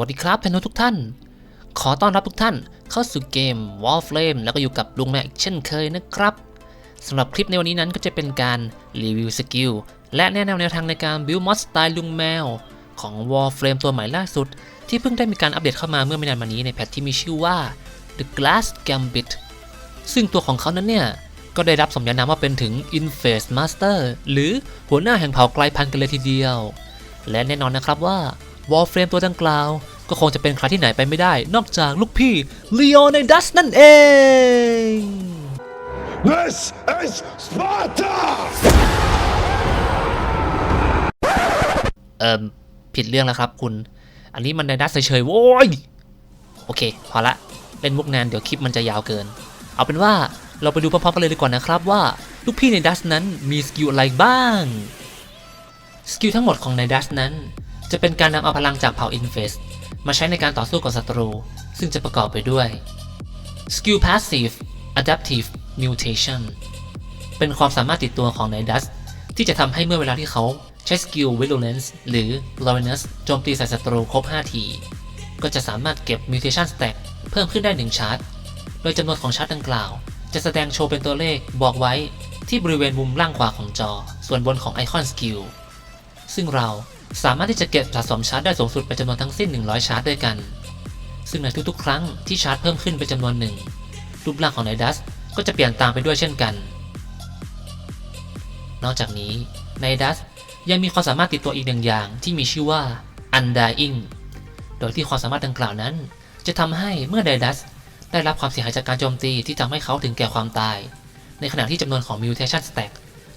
สวัสดีครับเพื่อนทุกท่าน ขอต้อนรับทุกท่านเข้าสู่เกม Warframe แล้วก็อยู่กับลุงแม็กเช่นเคยนะครับสำหรับคลิปในวันนี้นั้นก็จะเป็นการรีวิวสกิลและแนะนำแนวทางในการ build mod สไตล์ลุงแมว ของ Warframe ตัวใหม่ล่าสุด ที่เพิ่งได้มีการอัปเดตเข้ามาเมื่อไม่นานมานี้ในแพทที่มีชื่อว่า The Glass Gambit ซึ่งตัวของเขานั้นเนี่ย ก็ได้รับสมญานามว่าเป็นถึง Inface Master หรือหัวหน้าแห่งเผ่าไกลพันกันเลยทีเดียว และแน่นอนนะครับว่า Warframe ตัวดังกล่าว ก็คงจะเป็นใครที่ไหนไปไม่ได้ นอกจากลูกพี่ Leonidas นั่นเอง This is Sparta! เอิมผิดเรื่องแล้วครับคุณ อันนี้มันในดัสเฉยๆโว้ย โอเค พอละ เล่นมุกนานเดี๋ยวคลิปมันจะยาวเกิน เอาเป็นว่าเราไปดูพร้อมๆกันเลยดีกว่านะครับว่า ลูกพี่ในดัสนั้นมีสกิลอะไรบ้าง สกิลทั้งหมดของในดัสนั้น จะเป็นการนำเอาพลังจากเผ่าอินเฟสมาใช้ในการต่อสู้กับศัตรู ซึ่งจะประกอบไปด้วยสกิล Passive Adaptive Mutation เป็นความสามารถติดตัวของในดัสที่จะทำให้เมื่อเวลาที่เขาใช้สกิล Virulence หรือ Lawiness โจมตีใส่ศัตรูครบ 5 ที ก็จะสามารถเก็บ Mutation Stack เพิ่มขึ้นได้ 1 ชาร์จ โดยจำนวนของชาร์จดังกล่าว จะแสดงโชว์เป็นตัวเลขบอกไว้ที่บริเวณมุมล่างขวาของจอ ส่วนบนของไอคอนสกิลซึ่งเรา สามารถที่จะเก็บสะสมชาร์จได้สูงสุดเป็นจำนวนทั้งสิ้น 100 ชาร์จด้วยกัน ซึ่งในทุกๆ ครั้งที่ชาร์จเพิ่มขึ้นเป็นจำนวนหนึ่งรูปร่างของไนดัสก็จะเปลี่ยนตามไปด้วยเช่นกัน นอกจากนี้ไนดัสยังมีความสามารถติดตัวอีกหนึ่งอย่างที่มีชื่อว่า Undying โดยที่ความสามารถดังกล่าวนั้น จะทำให้เมื่อไดดัสได้รับความเสียหายจากการโจมตีที่ทำให้เขาถึงแก่ความตาย ในขณะที่จำนวนของ Mutation Stack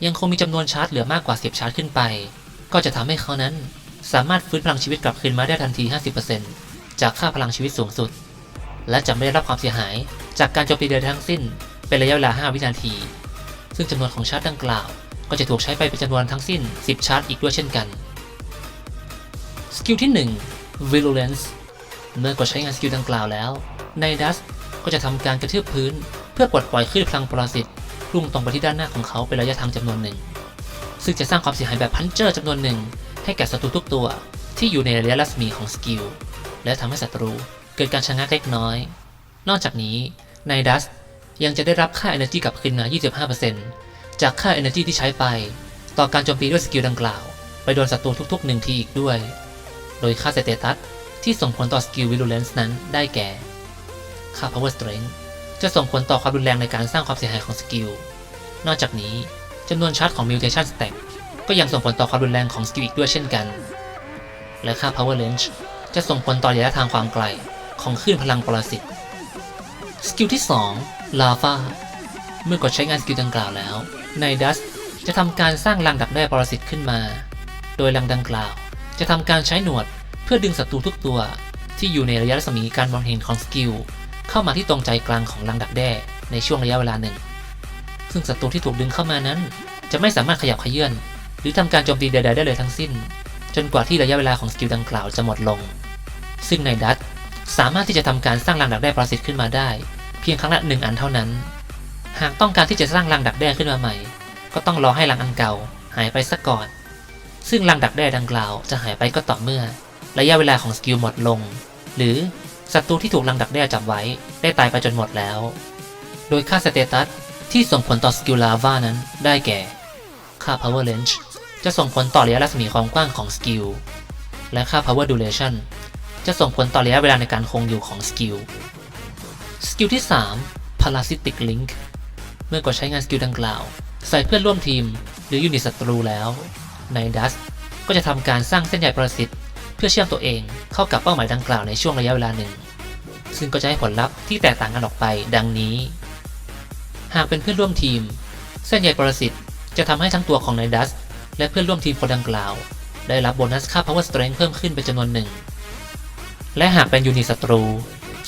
ยังคงมีจำนวนชาร์จเหลือมากกว่า 10 ชาร์จขึ้นไป ก็จะทำให้เขานั้นสามารถฟื้นพลังชีวิตกลับคืนมาได้ทันที 50%จากค่าพลังชีวิตสูงสุด และจะไม่ได้รับความเสียหาย จากการโจมตีใดทั้งสิ้น เป็นระยะเวลา 5 วินาที ซึ่งจำนวนของชาร์จดังกล่าว ก็จะถูกใช้ไปเป็นจำนวนทั้งสิ้น 10 ชาร์จอีกด้วยเช่นกัน สกิลที่ 1 Virulence เมื่อกดใช้งานสกิลดังกล่าวแล้ว ในดัสก็จะทำการกระทืบพื้น เพื่อปลดปล่อยคลื่นพลังปรสิตพุ่งตรงไปที่ด้านหน้าของเขาเป็นระยะทางจำนวนหนึ่ง ซึ่งจะสร้างความเสียหายแบบพันเจอร์จำนวนหนึ่ง ให้แก่ศัตรูทุกตัว ที่อยู่ในระยะรัศมีของสกิล และทำให้ศัตรูเกิดการชะงักเล็กน้อย นอกจากนี้ในดัสยังจะได้รับค่า Energy กลับคืนมา 25%จากค่า Energy ที่ใช้ไป ต่อการโจมตีด้วยสกิลดังกล่าว ไปโดนศัตรูทุกๆ1ทีอีกด้วย โดยค่าสเตตัสที่ส่งผลต่อสกิล Virulence นั้นได้แก่ ค่า Power Strength จะส่งผลต่อความรุนแรงในการสร้างความเสียหายของสกิล นอกจากนี้ จำนวนชาร์จของ Mutation Stack ก็ยังส่งผลต่อความรุนแรงของสกิลอีกด้วยเช่นกัน และค่า Power Range จะส่งผลต่อระยะทางความไกลของคลื่นพลังปรสิต สกิลที่ 2 Lava เมื่อกดใช้งานสกิลดังกล่าวแล้วในดัสจะทำการสร้างรังดักแด้ปรสิตขึ้นมา โดยรังดังกล่าว จะทำการใช้หนวดเพื่อดึงศัตรูทุกตัว ที่อยู่ในระยะรัศมีการมองเห็นของสกิลเข้ามาที่ตรงใจกลางของรังดักแด้ในช่วงระยะเวลาหนึ่ง ซึ่งศัตรูที่ถูกดึงเข้ามานั้น จะไม่สามารถขยับขยื่นหรือทำการโจมตีใดๆได้เลยทั้งสิ้น จนกว่าที่ระยะเวลาของสกิลดังกล่าวจะหมดลง ซึ่งในดัตสามารถที่จะทำการสร้างรังดักแด้ปรสิตขึ้นมาได้ เพียงครั้งละหนึ่งอันเท่านั้น หากต้องการที่จะสร้างรังดักแด้ขึ้นมาใหม่ ก็ต้องรอให้รังอันเก่าหายไปซะก่อน ซึ่งรังดักแด้ดังกล่าวจะหายไปก็ต่อเมื่อ ระยะเวลาของสกิลหมดลง หรือศัตรูที่ถูกรังดักแด้จับไว้ได้ตายไปจนหมดแล้ว โดยค่าสเตตัส ที่ส่งผลต่อสกิลลาวานั้นได้แก่ ค่า power range จะส่งผลต่อระยะรัศมีความกว้างของสกิล และค่า power duration จะส่งผลต่อระยะเวลาในการคงอยู่ของสกิล สกิลที่ 3 parasitic link เมื่อกดใช้งานสกิลดังกล่าว ใส่เพื่อนร่วมทีม หรือยูนิตศัตรูแล้ว ในดัสก็จะทำการสร้างเส้นใยประสิทธิ์เพื่อเชื่อมตัวเองเข้ากับเป้าหมายดังกล่าวในช่วงระยะเวลาหนึ่ง ซึ่งก็จะให้ผลลัพธ์ที่แตกต่างกันออกไปดังนี้ หากเป็นเพื่อนร่วมทีม เส้นใยปรสิตจะทำให้ทั้งตัวของไนดัส และเพื่อนร่วมทีมคนดังกล่าว ได้รับโบนัสค่า power strength เพิ่มขึ้นเป็นจำนวนหนึ่ง และหากเป็นยูนิตศัตรู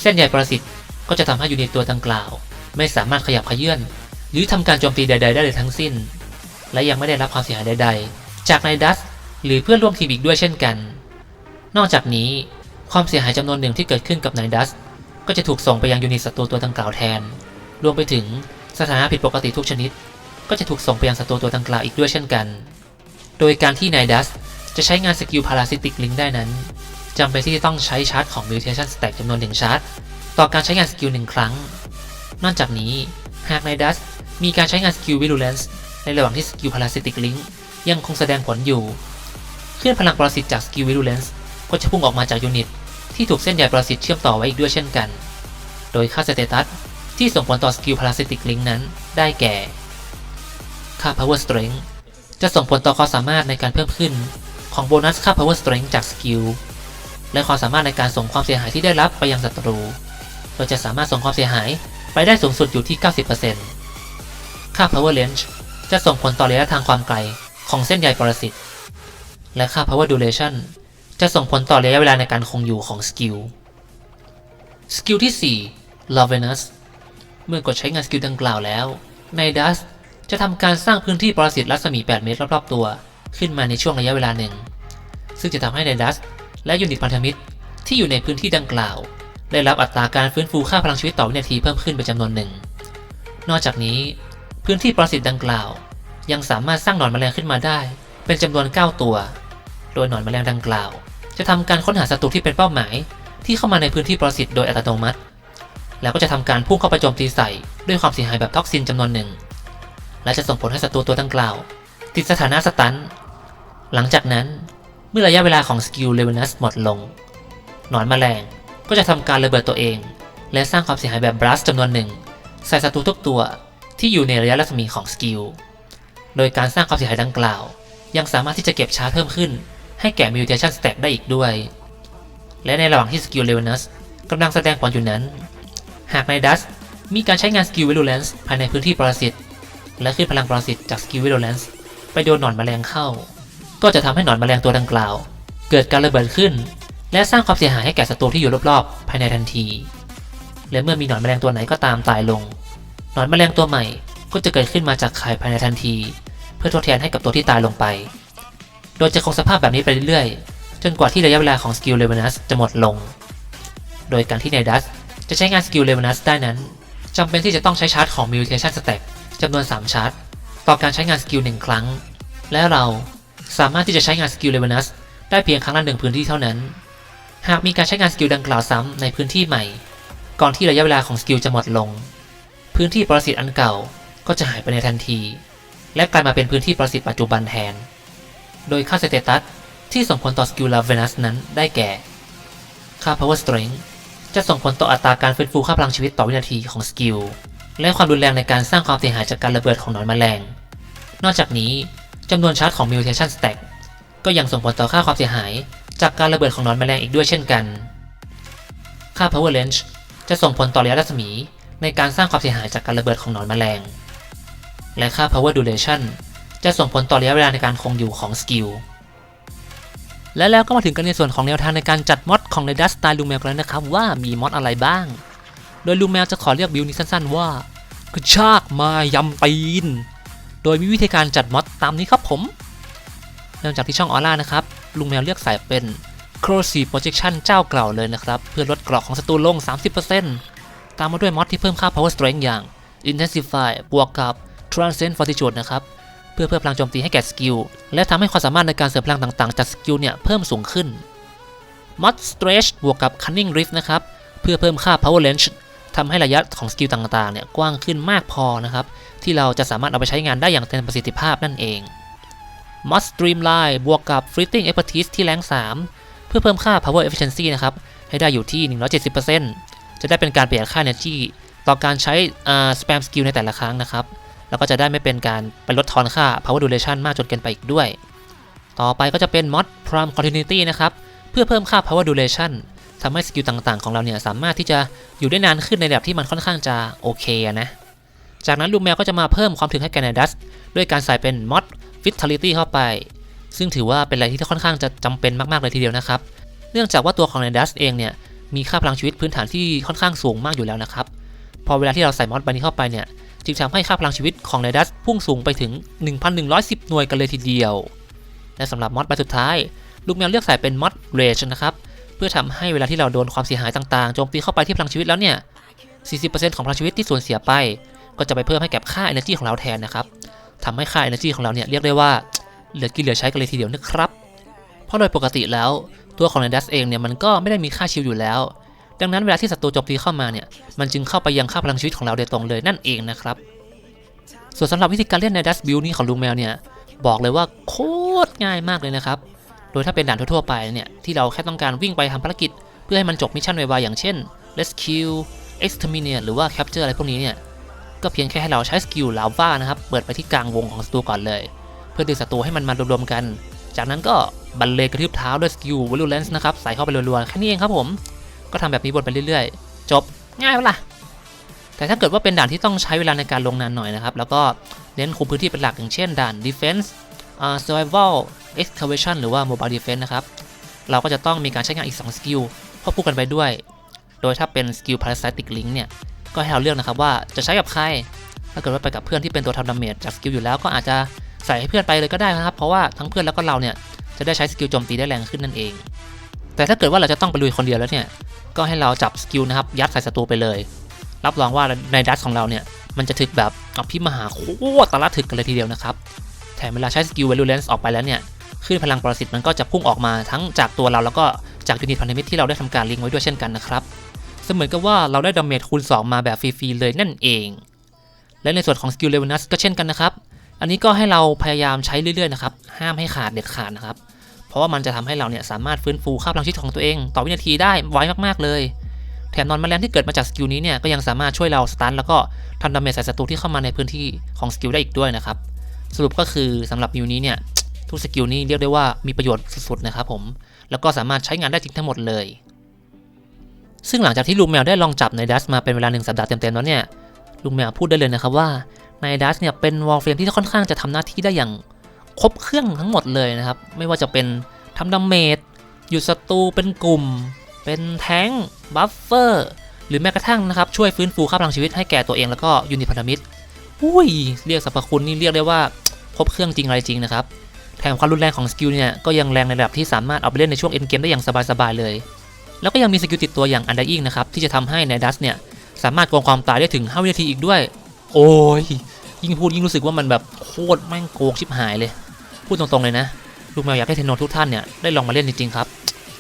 เส้นใยปรสิตก็จะทำให้ยูนิตตัวดังกล่าว ไม่สามารถขยับขยื่นหรือทำการโจมตีใด ๆ ได้เลยทั้งสิ้น และยังไม่ได้รับความเสียหายใด ๆ จากไนดัส หรือเพื่อนร่วมทีมอีกด้วยเช่นกัน นอกจากนี้ความเสียหายจำนวนหนึ่งที่เกิดขึ้นกับไนดัส ก็จะถูกส่งไปยังยูนิตศัตรูตัวดังกล่าวแทน รวมไปถึง สถานะผิดปกติทุกชนิด ก็จะถูกส่งไปยังศัตรูตัวดังกล่าวอีกด้วยเช่นกัน โดยการที่ไนดัสจะใช้งานสกิลพาราซิติกลิงได้นั้นจำเป็นที่จะต้องใช้ชาร์จของ Mutation Stack จำนวน 1 ชาร์จ ต่อการใช้งานสกิล 1 ครั้ง นอกจากนี้หากในดัสมีการใช้งานสกิล Virulence ในระหว่างที่สกิล Parasitic Link ยังคงแสดงผลอยู่คลื่นพลังปรสิตจากสกิล Virulence ก็จะพุ่งออกมาจากยูนิต ที่ถูกเส้นใยปรสิตเชื่อมต่อไว้อีกด้วยเช่นกัน โดยค่าสเตตัส ที่ส่งผลต่อสกิล Parasitic Link นั้น ได้แก่ ค่า Power Strength จะส่งผลต่อความสามารถในการเพิ่มขึ้น ของโบนัสค่า Power Strength จากสกิล และความสามารถในการส่งความเสียหายที่ได้รับไปยังศัตรู โดยจะสามารถส่งความเสียหายไปได้สูงสุดอยู่ที่ 90%ค่า Power Range จะส่งผลต่อระยะทางความไกลของเส้นใยปรสิต และค่า Power Duration จะส่งผลต่อระยะเวลาในการคงอยู่ของสกิล สกิลที่ 4 l o v e n u s เมื่อกดใช้งานสกิลดังกล่าวแล้วในดัสจะทำการสร้างพื้นที่ปรสิตรัศมี 8 เมตรรอบๆตัว ขึ้นมาในช่วงระยะเวลาหนึ่ง ซึ่งจะทำให้ในดัส และยูนิตพันธมิตรที่อยู่ในพื้นที่ดังกล่าว ได้รับอัตราการฟื้นฟูค่าพลังชีวิตต่อวินาทีเพิ่มขึ้นเป็นจำนวนหนึ่ง นอกจากนี้ พื้นที่ปรสิตดังกล่าว ยังสามารถสร้างหนอนแมลงขึ้นมาได้ เป็นจำนวน 9 ตัว โดยหนอนแมลงดังกล่าว จะทำการค้นหาศัตรูที่เป็นเป้าหมาย ที่เข้ามาในพื้นที่ปรสิตโดยอัตโนมัติ แล้วก็จะทำการพุ่งเข้าไปโจมตีใส่ ด้วยความเสียหายแบบท็อกซินจำนวนหนึ่ง และจะส่งผลให้ศัตรูตัวดังกล่าว ติดสถานะสตันหลังจากนั้นเมื่อระยะเวลาของสกิลเลเวนัสหมดลง หนอนแมลงก็จะทำการระเบิดตัวเอง และสร้างความเสียหายแบบบลัสจำนวนหนึ่ง ใส่ศัตรูทุกตัวที่อยู่ในระยะรัศมีของสกิล โดยการสร้างความเสียหายดังกล่าว ยังสามารถที่จะเก็บชาร์จเพิ่มขึ้น ให้แก่ Mutation Stack ได้อีกด้วย และในระหว่างที่สกิลเลเวนัสกำลังแสดงผลอยู่นั้น หากในดัสมีการใช้งานสกิล Virulence ภายในพื้นที่ปรสิตและขึ้นพลังปรสิตจากสกิล Virulence ไปโดนหนอนแมลงเข้า ก็จะทำให้หนอนแมลงตัวดังกล่าว เกิดการระเบิดขึ้น และสร้างความเสียหายให้แก่ศัตรูที่อยู่รอบๆ ภายในทันที และเมื่อมีหนอนแมลงตัวไหนก็ตามตายลง หนอนแมลงตัวใหม่ก็จะเกิดขึ้นมาจากไข่ภายในทันที เพื่อทดแทนให้กับตัวที่ตายลงไป โดยจะคงสภาพแบบนี้ไปเรื่อยๆ จนกว่าที่ระยะเวลาของสกิลเลเวนัสจะหมดลง โดยการที่ในดัส จะใช้งานสกิลเลเวนัสได้นั้นจำเป็นที่จะต้องใช้ชาร์จของ Mutation Stack จำนวน 3 ชาร์จ ต่อการใช้งานสกิล 1 ครั้ง และเราสามารถที่จะใช้งานสกิลเลเวนัสได้เพียงครั้งละหนึ่งพื้นที่เท่านั้น หากมีการใช้งานสกิลดังกล่าวซ้ำในพื้นที่ใหม่ ก่อนที่ระยะเวลาของสกิลจะหมดลง พื้นที่ปรสิตอันเก่าก็จะหายไปในทันที และกลายมาเป็นพื้นที่ปรสิตปัจจุบันแทน โดยค่าสเตตัสที่ส่งผลต่อสกิลลาเวนัสนั้นได้แก่ ค่า power strength จะส่งผลต่ออัตราการฟื้นฟูค่าพลังชีวิตต่อวินาทีของสกิล และความรุนแรงในการสร้างความเสียหายจากการระเบิดของหนอนแมลง นอกจากนี้จำนวนชาร์จของ mutation stack ก็ยังส่งผลต่อค่าความเสียหาย จากการระเบิดของหนอนแมลงอีกด้วยเช่นกัน ค่า power range จะส่งผลต่อระยะรัศมีในการสร้างความเสียหายจากการระเบิดของหนอนแมลง และค่า power duration จะส่งผลต่อระยะเวลาในการคงอยู่ของสกิล และแล้วก็มาถึงกันในส่วนของแนวทางในการจัดมอดของในดัสไตล์ลูแมวกันแล้วนะครับว่ามีมอดอะไรบ้าง โดยลูแมวจะขอเรียกบิลนี้สั้นๆว่ากระชากมายำปีน โดยมีวิธีการจัดมอดตามนี้ครับผมเริ่มจากที่ช่องออร่านะครับลุงแมวเลือกสายเป็น c r o s y Projection เจ้าเก่าเลยนะครับ เพื่อลดกรอกของศัตรูลง 30%ตามมาด้วยมอดที่เพิ่มค่า Power Strength อย่าง Intensify บวกกับ Transcend Fortitude นะครับ เพื่อเพิ่มพลังโจมตีให้แก่สกิล และทำให้ความสามารถในการเสริมพลังต่างๆ จากสกิลเนี่ยเพิ่มสูงขึ้น Mod Stretch บวกกับ Cunning Rift นะครับ เพื่อเพิ่มค่า Power Range ทำให้ระยะของสกิลต่างๆเนี่ยกว้างขึ้นมากพอนะครับ ที่เราจะสามารถเอาไปใช้งานได้อย่างเต็มประสิทธิภาพนั่นเอง Mod Streamline บวกกับ Fleeting Expertise ที่แรง 3 เพื่อเพิ่มค่า Power Efficiency นะครับ ให้ได้อยู่ที่ 170%จะได้เป็นการประหยัดค่า Energy ต่อการใช้อ่า Spam Skill ในแต่ละครั้งนะครับ แล้วก็จะได้ไม่เป็นการไปลดทอนค่า power duration มากจนเกินไปอีกด้วย ต่อไปก็จะเป็น mod prime continuity นะครับ เพื่อเพิ่มค่า power duration ทำให้สกิลต่างๆ ของเราเนี่ยสามารถที่จะอยู่ได้นานขึ้นในระดับที่มันค่อนข้างจะโอเคนะ จากนั้นลูแมวก็จะมาเพิ่มความถึงให้แกนดัสด้วยการใส่เป็น mod vitality เข้าไป ซึ่งถือว่าเป็นอะไรที่ค่อนข้างจะจำเป็นมากๆเลยทีเดียวนะครับ เนื่องจากว่าตัวของ n นดัสเองเนี่ยมีค่าพลังชีวิตพื้นฐานที่ค่อนข้างสูงมากอยู่แล้วนะครับ พอเวลาที่เราใส่มอดใบนี้เข้าไปเนี่ย จึงทำให้ค่าพลังชีวิตของไนดัสพุ่งสูงไปถึง 1,110 หน่วยกันเลยทีเดียว และสำหรับมอดใบสุดท้าย ลูกแมวเลือกใส่เป็นมอดเรจนะครับ เพื่อทำให้เวลาที่เราโดนความเสียหายต่างๆ โจมตีเข้าไปที่พลังชีวิตแล้วเนี่ย 40%ของพลังชีวิตที่สูญเสียไป ก็จะไปเพิ่มให้กับค่า energy ของเราแทนนะครับทำให้ค่า energy ของเราเนี่ยเรียกได้ว่าเหลือกินเหลือใช้กันเลยทีเดียวนะครับ เพราะโดยปกติแล้วตัวของในดัสเองเนี่ยมันก็ไม่ได้มีค่าชิลอยู่แล้ว ดังนั้นเวลาที่ศัตรูโจมตีเข้ามาเนี่ย มันจึงเข้าไปยังค่าพลังชีวิตของเราโดยตรงเลยนั่นเองนะครับ ส่วนสำหรับวิธีการเล่นในดัสบิลนี้ของลุงแมวเนี่ย บอกเลยว่าโคตรง่ายมากเลยนะครับ โดยถ้าเป็นด่านทั่วๆไปเนี่ยที่เราแค่ต้องการวิ่งไปทำภารกิจ เพื่อให้มันจบมิชชั่นไวๆอย่างเช่น rescue exterminate หรือว่า capture อะไรพวกนี้เนี่ย ก็เพียงแค่ให้เราใช้สกิลลาว่านะครับ เปิดไปที่กลางวงของศัตรูก่อนเลย เพื่อดึงศัตรูให้มันมารวมๆกัน จากนั้นก็บันเลงกระทืบเท้าด้วยสกิล violence นะครับใส่เข้าไปรัวๆแค่นี้เองครับผม ก็ทำแบบนี้วนไปเรื่อยๆ จบง่ายปะล่ะแต่ถ้าเกิดว่าเป็นด่านที่ต้องใช้เวลาในการลงนานหน่อยนะครับ แล้วก็เน้นคุมพื้นที่เป็นหลักอย่างเช่นด่าน defense อ่า survival excavation หรือว่า mobile defense นะครับ เราก็จะต้องมีการใช้งานอีก 2 สกิลควบคู่กันไปด้วย โดยถ้าเป็นสกิล parasitic link เนี่ย ก็ให้เราเลือกนะครับว่าจะใช้กับใคร ถ้าเกิดว่าไปกับเพื่อนที่เป็นตัวทำดาเมจจากสกิลอยู่แล้วก็อาจจะใส่ให้เพื่อนไปเลยก็ได้นะครับ เพราะว่าทั้งเพื่อนแล้วก็เราเนี่ยจะได้ใช้สกิลโจมตีได้แรงขึ้นนั่นเอง แต่ถ้าเกิดว่าเราจะต้องไปลุยคนเดียวแล้วเนี่ย ก็ให้เราจับสกิลนะครับยัดใส่ศัตรูไปเลย รับรองว่าในดัสของเราเนี่ยมันจะถึกแบบอภิมหาโคตรตะละถึกกันเลยทีเดียวนะครับแถมเวลาใช้สกิล Valulence ออกไปแล้วเนี่ยคลื่นพลังปรสิตมันก็จะพุ่งออกมาทั้งจากตัวเราแล้วก็จากยูนิตพันธมิตรที่เราได้ทำการลิงก์ไว้ด้วยเช่นกันนะครับ เสมือนกับว่าเราได้ดาเมจคูณ 2 มาแบบฟรีๆเลยนั่นเอง และในส่วนของสกิลเลเวนัสก็เช่นกันนะครับ อันนี้ก็ให้เราพยายามใช้เรื่อยๆนะครับ ห้ามให้ขาดเด็ดขาดนะครับเราะว่ามันจะทำให้เราเนี่ยสามารถฟื้นฟูค่าพลังชีวิตของตัวเอง ต่อวินาทีได้ไวมากๆเลย แถมนอนแมลงที่เกิดมาจากสกิลนี้เนี่ยก็ยังสามารถช่วยเราสตันแล้วก็ทำดาเมจใส่ศัตรูที่เข้ามาในพื้นที่ของสกิลได้อีกด้วยนะครับสรุปก็คือสำหรับมิวนี้เนี่ยทุกสกิลนี้เรียกได้ว่ามีประโยชน์สุดๆนะครับผมแล้วก็สามารถใช้งานได้จริงทั้งหมดเลย ซึ่งหลังจากที่ลุงแมวได้ลองจับในดัสมาเป็นเวลาหนึ่งสัปดาห์เต็มๆแล้วเนี่ยลุงแมวพูดได้เลยนะครับว่าในดัสเนี่ยเป็นวอลเฟรมที่ค่อนข้างจะทำหน้าที่ได้อย่าง ครบเครื่องทั้งหมดเลยนะครับ ไม่ว่าจะเป็นทำดาเมจหยุดศัตรูเป็นกลุ่ม เป็นแท้งบัฟเฟอร์หรือแม้กระทั่งนะครับ ช่วยฟื้นฟูค่าพลังชีวิตให้แก่ตัวเองแล้วก็ยูนิตพันธมิตรอุ้ย เรียกสรรพคุณนี่เรียกได้ว่าครบเครื่องจริงอะไรจริงนะครับ แถมความรุนแรงของสกิลเนี่ย ก็ยังแรงในระดับที่สามารถเอาไปเล่นในช่วงเอ็นเกมได้อย่างสบายๆเลย แล้วก็ยังมีสกิลติดตัวอย่างอันด y อิงนะครับ ที่จะทำให้ในดัสเนี่ย สามารถโกงความตายได้ถึง 5 วินาทีอีกด้วย โอ้ย ยิ่งพูดยิ่งรู้สึกว่ามันแบบโคตรแม่งโกงชิบหายเลย พูดตรงๆเลยนะ ลูกแมวอยากให้เทนโนทุกท่านเนี่ยได้ลองมาเล่นจริงๆครับ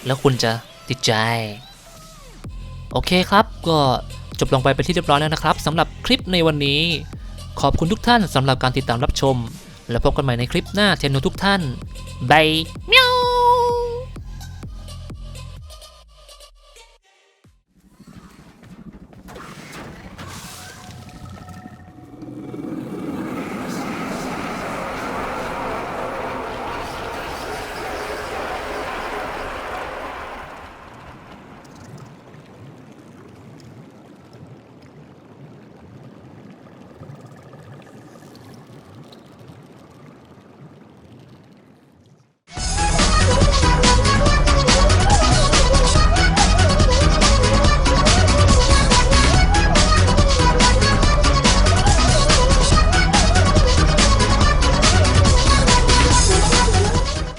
แล้วคุณจะติดใจ โอเคครับก็จบลงไปเป็นที่เรียบร้อยแล้วนะครับสำหรับคลิปในวันนี้ ขอบคุณทุกท่านสำหรับการติดตามรับชม แล้วพบกันใหม่ในคลิปหน้าเทนโนทุกท่านบาย